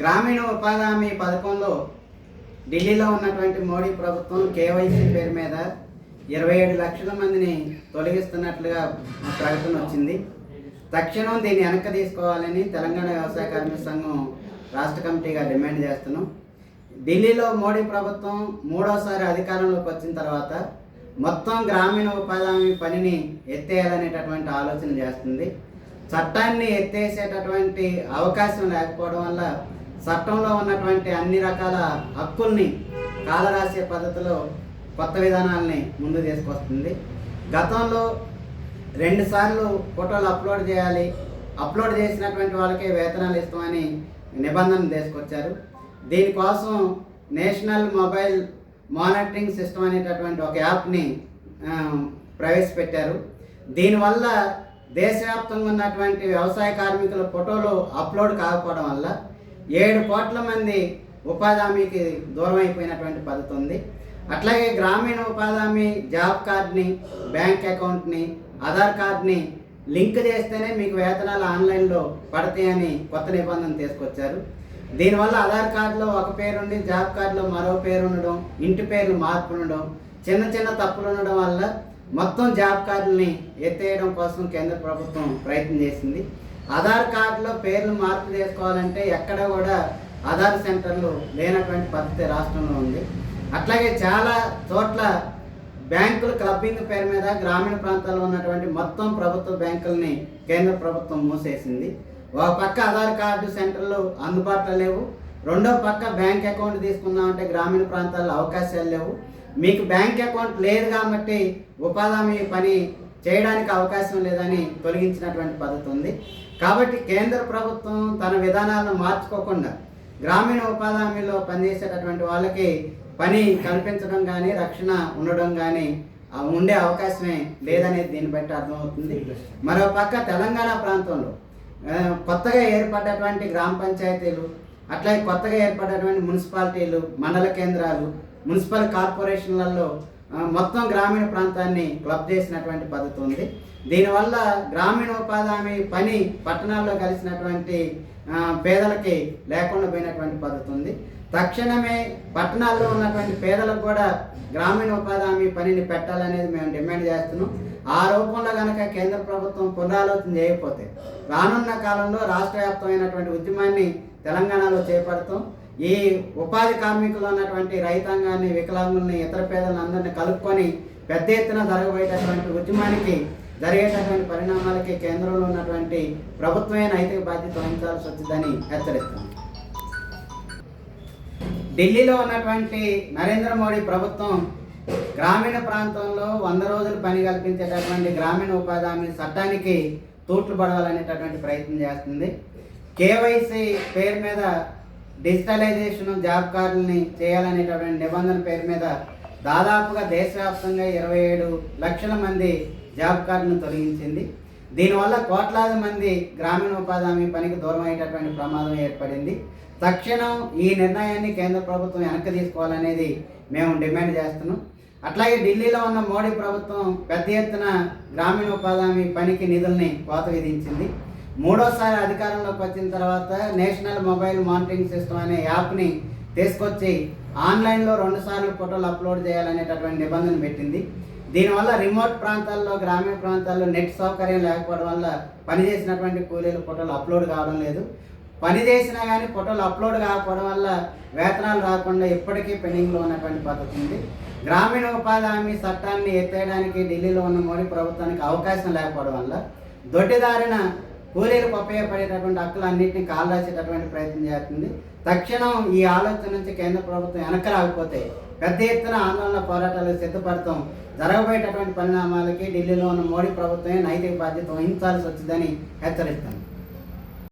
గ్రామీణ ఉపాధి హామీ పథకంలో ఢిల్లీలో ఉన్నటువంటి మోడీ ప్రభుత్వం కేవైసీ పేరు మీద ఇరవై ఏడు లక్షల మందిని తొలగిస్తున్నట్లుగా ప్రకటన వచ్చింది. తక్షణం దీన్ని వెనక్కి తీసుకోవాలని తెలంగాణ వ్యవసాయ కార్మిక సంఘం రాష్ట్ర కమిటీగా డిమాండ్ చేస్తున్నాం. ఢిల్లీలో మోడీ ప్రభుత్వం మూడోసారి అధికారంలోకి వచ్చిన తర్వాత మొత్తం గ్రామీణ ఉపాధి హామీ పనిని ఎత్తేయాలనేటటువంటి ఆలోచన చేస్తుంది. చట్టాన్ని ఎత్తేసేటటువంటి అవకాశం లేకపోవడం వల్ల చట్టంలో ఉన్నటువంటి అన్ని రకాల హక్కుల్ని కాలరాసే పద్ధతిలో కొత్త విధానాలని ముందు తీసుకొస్తుంది. గతంలో రెండు సార్లు ఫోటోలు అప్లోడ్ చేయాలి. అప్లోడ్ చేసినటువంటి వాళ్ళకే వేతనాలు ఇస్తామని నిబంధన తీసుకొచ్చారు. దీనికోసం నేషనల్ మొబైల్ మానిటరింగ్ సిస్టమ్ అనేటటువంటి ఒక యాప్ని ప్రవేశపెట్టారు. దీనివల్ల దేశవ్యాప్తంగా ఉన్నటువంటి వ్యవసాయ కార్మికుల ఫోటోలు అప్లోడ్ కాకపోవడం వల్ల ఏడు కోట్ల మంది ఉపాధి హామీకి దూరం అయిపోయినటువంటి పద్ధతి ఉంది. అట్లాగే గ్రామీణ ఉపాధి హామీ జాబ్ కార్డ్ని బ్యాంక్ అకౌంట్ని ఆధార్ కార్డ్ని లింక్ చేస్తేనే మీకు వేతనాలు ఆన్లైన్లో పడతాయని కొత్త నిబంధన తీసుకొచ్చారు. దీనివల్ల ఆధార్ కార్డులో ఒక పేరు ఉండి జాబ్ కార్డులో మరో పేరు ఉండడం ఇంటి పేర్లు మార్పు ఉండడం చిన్న చిన్న తప్పులు ఉండడం వల్ల మొత్తం జాబ్ కార్డుల్ని ఎత్తేయడం కోసం కేంద్ర ప్రభుత్వం ప్రయత్నం చేసింది. ఆధార్ కార్డులో పేర్లు మార్పు చేసుకోవాలంటే ఎక్కడ కూడా ఆధార్ సెంటర్లు లేనటువంటి పద్ధతి రాష్ట్రంలో ఉంది. అట్లాగే చాలా చోట్ల బ్యాంకులు క్లబ్బింగ్ పేరు మీద గ్రామీణ ప్రాంతాల్లో ఉన్నటువంటి మొత్తం ప్రభుత్వ బ్యాంకుల్ని కేంద్ర ప్రభుత్వం మూసేసింది. ఒక పక్క ఆధార్ కార్డు సెంటర్లు అందుబాటులో లేవు. రెండో పక్క బ్యాంక్ అకౌంట్ తీసుకుందామంటే గ్రామీణ ప్రాంతాల్లో అవకాశాలు లేవు. మీకు బ్యాంక్ అకౌంట్ లేదు కాబట్టి ఉపాధి హామీ పని చేయడానికి అవకాశం లేదని తొలగించినటువంటి పద్ధతి ఉంది. కాబట్టి కేంద్ర ప్రభుత్వం తన విధానాలను మార్చుకోకుండా గ్రామీణ ఉపాధి హామీలో పనిచేసేటటువంటి వాళ్ళకి పని కల్పించడం కానీ రక్షణ ఉండడం కానీ ఉండే అవకాశమే లేదనేది దీన్ని బట్టి అర్థమవుతుంది. మరో పక్క తెలంగాణ ప్రాంతంలో కొత్తగా ఏర్పడ్డటువంటి గ్రామ పంచాయతీలు అట్లాగే కొత్తగా ఏర్పడ్డటువంటి మున్సిపాలిటీలు మండల కేంద్రాలు మున్సిపల్ కార్పొరేషన్లలో మొత్తం గ్రామీణ ప్రాంతాన్ని క్లబ్ చేసినటువంటి పద్ధతి ఉంది. దీనివల్ల గ్రామీణ ఉపాధి హామీ పని పట్టణాల్లో కలిసినటువంటి పేదలకి లేకుండా పోయినటువంటి పద్ధతి ఉంది. తక్షణమే పట్టణాల్లో ఉన్నటువంటి పేదలకు కూడా గ్రామీణ ఉపాధి హామీ పనిని పెట్టాలనేది మేము డిమాండ్ చేస్తున్నాం. ఆ రూపంలో కనుక కేంద్ర ప్రభుత్వం పునరాలోచన చేయకపోతే రానున్న కాలంలో రాష్ట్ర వ్యాప్తమైనటువంటి ఉద్యమాన్ని తెలంగాణలో చేపడతాం. ఈ ఉపాధి కార్మికులు ఉన్నటువంటి రైతాంగాన్ని వికలాంగుల్ని ఇతర పేదలందరినీ కలుపుకొని పెద్ద ఎత్తున జరగబోయేటటువంటి ఉద్యమానికి జరిగేటటువంటి పరిణామాలకి కేంద్రంలో ఉన్నటువంటి ప్రభుత్వమే నైతిక బాధ్యత వహించాల్సి వచ్చిందని హెచ్చరిస్తాను ఢిల్లీలో ఉన్నటువంటి నరేంద్ర మోడీ ప్రభుత్వం గ్రామీణ ప్రాంతంలో వంద రోజులు పని కల్పించేటటువంటి గ్రామీణ ఉపాధి హామీ చట్టానికి తూట్లు పడవాలనేటటువంటి ప్రయత్నం చేస్తుంది. కేవైసీ పేరు మీద డిజిటలైజేషన్ జాబ్ కార్డుల్ని చేయాలనేటటువంటి నిబంధన పేరు మీద దాదాపుగా దేశవ్యాప్తంగా ఇరవై ఏడు లక్షల మంది జాబ్ కార్డును తొలగించింది. దీనివల్ల కోట్లాది మంది గ్రామీణ ఉపాధి హామీ పనికి దూరం అయ్యేటటువంటి ప్రమాదం ఏర్పడింది. తక్షణం ఈ నిర్ణయాన్ని కేంద్ర ప్రభుత్వం వెనక్కి తీసుకోవాలనేది మేము డిమాండ్ చేస్తున్నాం. అట్లాగే ఢిల్లీలో ఉన్న మోడీ ప్రభుత్వం పెద్ద ఎత్తున గ్రామీణ ఉపాధి హామీ పనికి నిధుల్ని కోత విధించింది మూడోసారి అధికారంలోకి వచ్చిన తర్వాత నేషనల్ మొబైల్ మానిటరింగ్ సిస్టమ్ అనే యాప్ని తీసుకొచ్చి ఆన్లైన్లో రెండు సార్లు ఫోటోలు అప్లోడ్ చేయాలనేటటువంటి నిబంధన పెట్టింది. దీనివల్ల రిమోట్ ప్రాంతాల్లో గ్రామీణ ప్రాంతాల్లో నెట్ సౌకర్యం లేకపోవడం వల్ల పనిచేసినటువంటి కూలీలు ఫోటోలు అప్లోడ్ కావడం లేదు. పని చేసినా కానీ ఫోటోలు అప్లోడ్ కాకపోవడం వల్ల వేతనాలు రాకుండా ఇప్పటికీ పెండింగ్లో ఉన్నటువంటి పద్ధతి ఉంది. గ్రామీణ ఉపాధి హామీ చట్టాన్ని ఎత్తేయడానికి ఢిల్లీలో ఉన్న మోడీ ప్రభుత్వానికి అవకాశం లేకపోవడం వల్ల దొడ్డిదారిన కూలీలకు ఉపయోగపడేటటువంటి హక్కులన్నింటినీ కాలరాసేటటువంటి ప్రయత్నం చేస్తుంది. తక్షణం ఈ ఆలోచన నుంచి కేంద్ర ప్రభుత్వం వెనక రాకపోతే పెద్ద ఎత్తున ఆందోళన పోరాటాలు సిద్ధపడతాం. జరగబోయేటటువంటి పరిణామాలకి ఢిల్లీలో ఉన్న మోడీ ప్రభుత్వమే నైతిక బాధ్యత వహించాల్సి వచ్చిందని హెచ్చరిస్తాను.